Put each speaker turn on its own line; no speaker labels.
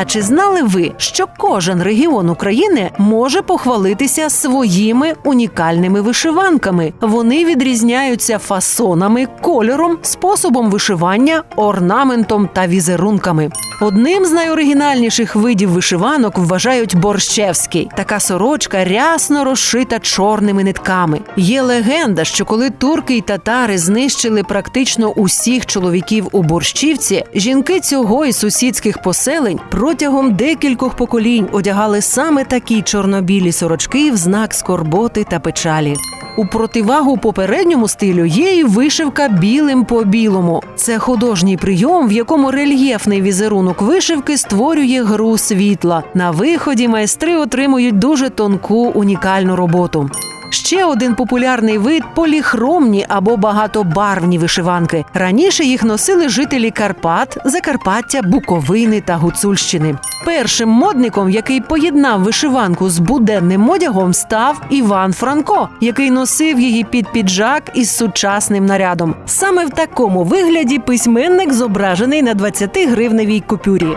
А чи знали ви, що кожен регіон України може похвалитися своїми унікальними вишиванками? Вони відрізняються фасонами, кольором, способом вишивання, орнаментом та візерунками. Одним з найоригінальніших видів вишиванок вважають борщевський. Така сорочка рясно розшита чорними нитками. Є легенда, що коли турки й татари знищили практично усіх чоловіків у борщівці, жінки цього і сусідських поселень протягом декількох поколінь одягали саме такі чорнобілі сорочки в знак скорботи та печалі. У противагу попередньому стилю є і вишивка білим по білому. Це художній прийом, в якому рельєфний візерунок вишивки створює гру світла. На виході майстри отримують дуже тонку унікальну роботу. Ще один популярний вид поліхромні або багатобарвні вишиванки. Раніше їх носили жителі Карпат, Закарпаття, Буковини та Гуцульщини. Першим модником, який поєднав вишиванку з буденним одягом, став Іван Франко, який носив її під піджак із сучасним нарядом. Саме в такому вигляді письменник зображений на 20-гривневій купюрі.